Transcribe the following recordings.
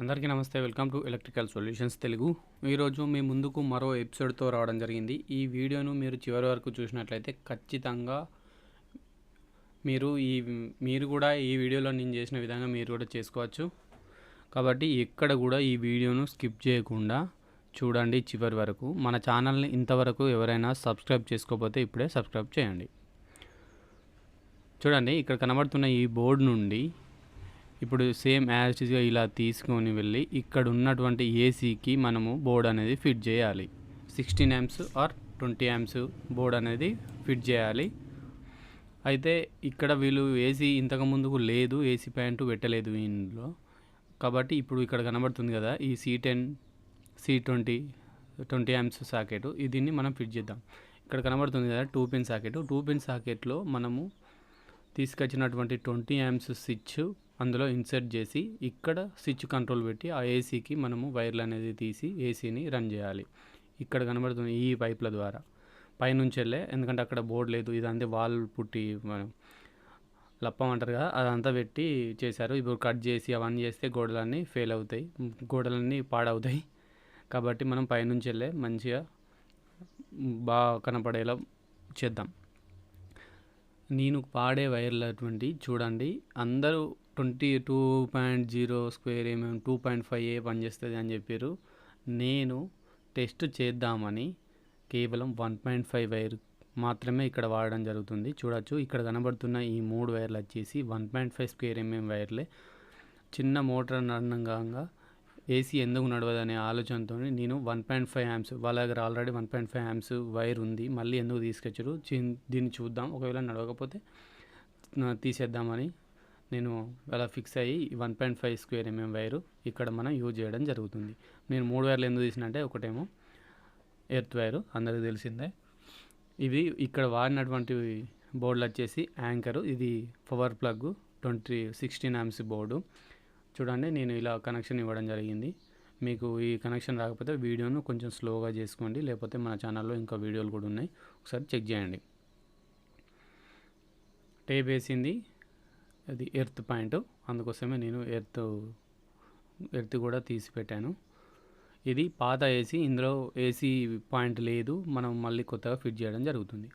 అందరికీ నమస్తే. Welcome to electrical solutions Telugu. ఈరోజు మీ ముందుకు మరో ఎపిసోడ్తో రావడం జరిగింది. ఈ వీడియోను మీరు చివరి వరకు చూసినట్లయితే ఖచ్చితంగా మీరు ఈ మీరు కూడా ఈ వీడియోలో నేను చేసిన విధంగా మీరు కూడా చేసుకోవచ్చు. కాబట్టి ఎక్కడ కూడా ఈ వీడియోను స్కిప్ చేయకుండా చూడండి చివరి వరకు. మన ఛానల్ని ఇంతవరకు ఎవరైనా సబ్స్క్రైబ్ చేసుకోకపోతే ఇప్పుడే సబ్స్క్రైబ్ చేయండి. చూడండి ఇక్కడ కనబడుతున్న ఈ బోర్డు నుండి ఇప్పుడు సేమ్ యాజ్గా ఇలా తీసుకొని వెళ్ళి ఇక్కడ ఉన్నటువంటి ఏసీకి మనము బోర్డ్ అనేది ఫిట్ చేయాలి. Sixteen amps or twenty amps board అనేది ఫిట్ చేయాలి. అయితే ఇక్కడ వీళ్ళు ఏసీ ఇంతకు ముందుకు లేదు ఏసీ ప్యాంటు పెట్టలేదు ఇందులో కాబట్టి ఇప్పుడు ఇక్కడ కనబడుతుంది కదా ఈ C ten C twenty twenty amps socket. దీన్ని మనం ఫిట్ చేద్దాం. ఇక్కడ కనబడుతుంది కదా two pin socket. Two pin సాకెట్లో మనము తీసుకొచ్చినటువంటి ట్వంటీ యామ్స్ స్విచ్ అందులో ఇన్సర్ట్ చేసి ఇక్కడ స్విచ్ కంట్రోల్ పెట్టి ఆ ఏసీకి మనము వైర్లు అనేది తీసి ఏసీని రన్ చేయాలి. ఇక్కడ కనబడుతుంది ఈ పైప్ల ద్వారా. పైనుంచి వెళ్ళే ఎందుకంటే అక్కడ బోర్డు లేదు ఇదంతా వాల్ పుట్టి మనం లప్పం అంటారు కదా అదంతా పెట్టి చేశారు. ఇప్పుడు కట్ చేసి అవన్నీ చేస్తే గోడలన్నీ ఫెయిల్ అవుతాయి గోడలన్నీ పాడవుతాయి. కాబట్టి మనం పైనుంచి వెళ్ళే మంచిగా బాగా కనపడేలా చేద్దాం. నేను పాడే వైర్లు అటువంటి చూడండి అందరూ twenty two point zero square ఏమేమి టూ పాయింట్ ఫైవ్ ఏ పనిచేస్తుంది అని చెప్పారు నేను టెస్ట్ చేద్దామని కేవలం వన్ పాయింట్ ఫైవ్ వైర్ మాత్రమే ఇక్కడ వాడడం జరుగుతుంది. చూడొచ్చు ఇక్కడ కనబడుతున్న ఈ మూడు వైర్లు వచ్చేసి one point five square mm వైర్లే. చిన్న మోటార్ నడనంగా ఏసీ ఎందుకు నడవదనే ఆలోచనతో నేను వన్ పాయింట్ ఫైవ్ యామ్స్ వాళ్ళ దగ్గర already one point five amps wire ఉంది మళ్ళీ ఎందుకు తీసుకొచ్చారు? దీన్ని చూద్దాం. ఒకవేళ నడవకపోతే తీసేద్దామని నేను అలా ఫిక్స్ అయ్యి one point five square mm wire ఇక్కడ మనం యూజ్ చేయడం జరుగుతుంది. నేను మూడు వైర్లు ఎందుకు తీసినంటే ఒకటేమో ఎర్త్ వైరు అందరికీ తెలిసిందే. ఇవి ఇక్కడ వాడినటువంటి బోర్డులు వచ్చేసి యాంకరు ఇది power plug twenty sixteen amps board. చూడండి నేను ఇలా కనెక్షన్ ఇవ్వడం జరిగింది. మీకు ఈ కనెక్షన్ రాకపోతే వీడియోను కొంచెం స్లోగా చేసుకోండి లేకపోతే మన ఛానల్లో ఇంకా వీడియోలు కూడా ఉన్నాయి. ఒకసారి చెక్ చేయండి. టేప్ వేసింది. అది ఎర్త్ పాయింట్. అందుకోసమే నేను ఎర్త్ ఎర్త్ కూడా తీసి పెట్టాను ఇది పాత ఏసీ ఇందులో ఏసీ పాయింట్ లేదు. మనం మళ్ళీ కొత్తగా ఫిట్ చేయడం జరుగుతుంది.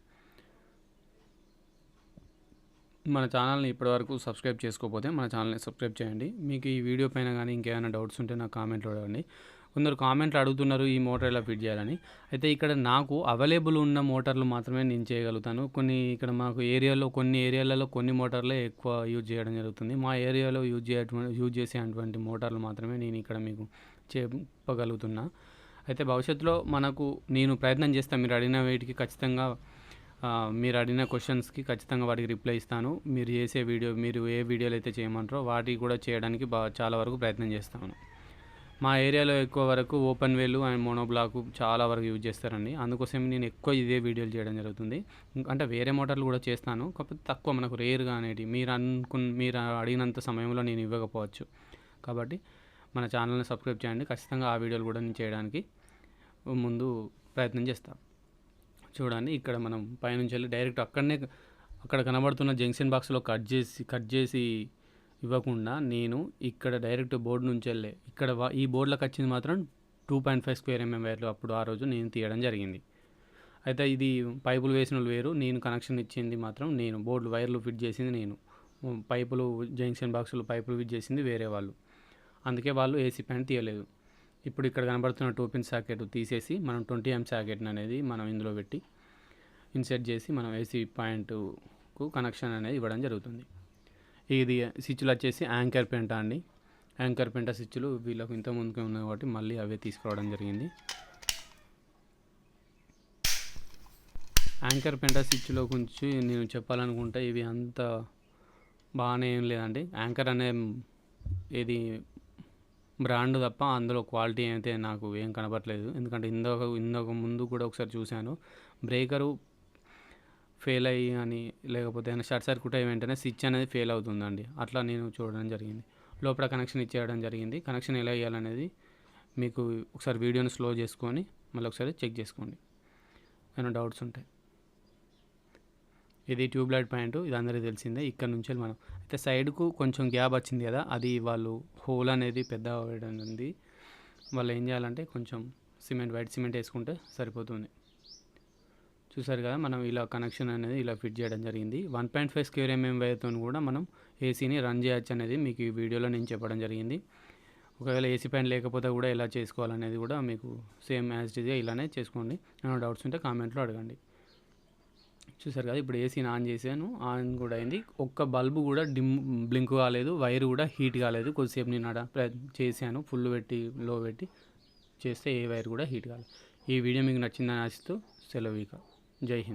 మన ఛానల్ని ఇప్పటివరకు సబ్స్క్రైబ్ చేసుకోకపోతే మన ఛానల్ని సబ్స్క్రైబ్ చేయండి. మీకు ఈ వీడియో పైన కానీ ఇంకేమైనా డౌట్స్ ఉంటే నాకు కామెంట్లో అడగండి. కొందరు కామెంట్లు అడుగుతున్నారు ఈ మోటార్ ఎలా ఫిట్ చేయాలని. అయితే ఇక్కడ నాకు అవైలబుల్ ఉన్న మోటార్లు మాత్రమే నేను చేయగలుగుతాను. కొన్ని ఇక్కడ మాకు ఏరియాలో కొన్ని ఏరియాలలో కొన్ని మోటార్లే ఎక్కువ యూజ్ చేయడం జరుగుతుంది. మా ఏరియాలో యూజ్ చేయటువంటి యూజ్ చేసేటువంటి మోటార్లు మాత్రమే నేను ఇక్కడ మీకు చెప్పగలుగుతున్నా. అయితే భవిష్యత్తులో మనకు నేను ప్రయత్నం చేస్తాను మీరు అడిగిన వీటికి ఖచ్చితంగా మీరు అడిగిన క్వశ్చన్స్కి ఖచ్చితంగా వాటికి రిప్లై ఇస్తాను. మీరు చేసే వీడియో మీరు ఏ వీడియోలు అయితే చేయమంటారో వాటికి కూడా చేయడానికి బా చాలా వరకు ప్రయత్నం చేస్తాను. మా ఏరియాలో ఎక్కువ వరకు ఓపెన్ వేలు అండ్ మోనోబ్లాక్ చాలా వరకు యూజ్ చేస్తారండి. అందుకోసం నేను ఎక్కువ ఇదే వీడియోలు చేయడం జరుగుతుంది. అంటే వేరే మోటార్లు కూడా చేస్తాను. కాకపోతే తక్కువ మనకు రేర్గా అనేటి మీరు అనుకున్న మీరు అడిగినంత సమయంలో నేను ఇవ్వకపోవచ్చు. కాబట్టి మన ఛానల్ని సబ్స్క్రైబ్ చేయండి. ఖచ్చితంగా ఆ వీడియోలు కూడా నేను చేయడానికి ముందు ప్రయత్నం చేస్తాను చూడండి ఇక్కడ మనం పైనుంచి వెళ్ళి డైరెక్ట్ అక్కడనే అక్కడ కనబడుతున్న జంక్షన్ బాక్స్లో కట్ చేసి కట్ చేసి ఇవ్వకుండా నేను ఇక్కడ డైరెక్ట్ బోర్డు నుంచి వెళ్ళే. ఇక్కడ ఈ బోర్డులకు వచ్చింది మాత్రం two point five square mm వైర్లు అప్పుడు ఆ రోజు నేను తీయడం జరిగింది. అయితే ఇది పైపులు వేసిన వాళ్ళు వేరు నేను కనెక్షన్ ఇచ్చింది మాత్రం నేను. బోర్డు వైర్లు ఫిట్ చేసింది నేను. పైపులు జంక్షన్ బాక్సులు పైపులు ఫిట్ చేసింది వేరే వాళ్ళు. అందుకే వాళ్ళు ఏసీ ప్యాంట్ తీయలేదు. ఇప్పుడు ఇక్కడ కనబడుతున్న టూ పిన్ సాకెట్ తీసేసి మనం ట్వంటీ ఎం సాకెట్ అనేది మనం ఇందులో పెట్టి ఇన్సెట్ చేసి మనం ఏసీ పాయింట్కు కనెక్షన్ అనేది ఇవ్వడం జరుగుతుంది. ఇది స్విచ్లు వచ్చేసి యాంకర్ పెంట అండి. యాంకర్ పెంట స్విచ్లు వీళ్ళకు ఇంత ముందుకే ఉన్నాయి కాబట్టి మళ్ళీ అవే తీసుకురావడం జరిగింది. యాంకర్ పెంట స్విచ్లో గురించి నేను చెప్పాలనుకుంటే ఇవి అంత బాగానే ఏం లేదండి. యాంకర్ అనే ఇది బ్రాండ్ తప్ప అందులో క్వాలిటీ అయితే నాకు ఏం కనపట్లేదు ఎందుకంటే ఇందాక ఇందాక ముందు కూడా ఒకసారి చూశాను. బ్రేకరు ఫెయిల్ అయ్యి అని లేకపోతే ఏమైనా షార్ట్ సర్క్యూట్ అయ్యి వెంటనే స్విచ్ అనేది ఫెయిల్ అవుతుందండి. అట్లా నేను చూడడం జరిగింది. లోపల కనెక్షన్ ఇచ్చేయడం జరిగింది. కనెక్షన్ ఎలా ఇవ్వాలనేది మీకు ఒకసారి వీడియోని స్లో చేసుకొని మళ్ళీ ఒకసారి చెక్ చేసుకోండి. ఏమైనా డౌట్స్ ఉంటాయి ఇది ట్యూబ్లైట్ పాయింట్. ఇది అందరికీ తెలిసిందే. ఇక్కడ నుంచి మనం అయితే సైడ్కు కొంచెం గ్యాప్ వచ్చింది కదా అది వాళ్ళు హోల్ అనేది పెద్ద వేయడం ఉంది. వాళ్ళు ఏం చేయాలంటే కొంచెం సిమెంట్ వైట్ సిమెంట్ వేసుకుంటే సరిపోతుంది. చూసారు కదా మనం ఇలా కనెక్షన్ అనేది ఇలా ఫిట్ చేయడం జరిగింది. One point five square mm వైర్తో కూడా మనం ఏసీని రన్ చేయొచ్చు అనేది మీకు ఈ వీడియోలో నేను చెప్పడం జరిగింది. ఒకవేళ ఏసీ పైన లేకపోతే కూడా ఎలా చేసుకోవాలనేది కూడా మీకు సేమ్ యాజ్ ఇట్గా ఇలానే చేసుకోండి. ఏమైనా డౌట్స్ ఉంటే కామెంట్లో అడగండి. చూసారు కదా ఇప్పుడు ఏసీని ఆన్ చేశాను. ఆన్ కూడా అయింది. ఒక్క బల్బు కూడా డిమ్ బ్లింక్ కాలేదు. వైర్ కూడా హీట్ కాలేదు. కొద్దిసేపు నేను అడ చేశాను. ఫుల్ పెట్టి లో పెట్టి చేస్తే ఏ వైర్ కూడా హీట్ కాలేదు. ఈ వీడియో మీకు నచ్చిందని ఆశిస్తూ సెలవు جے ہند۔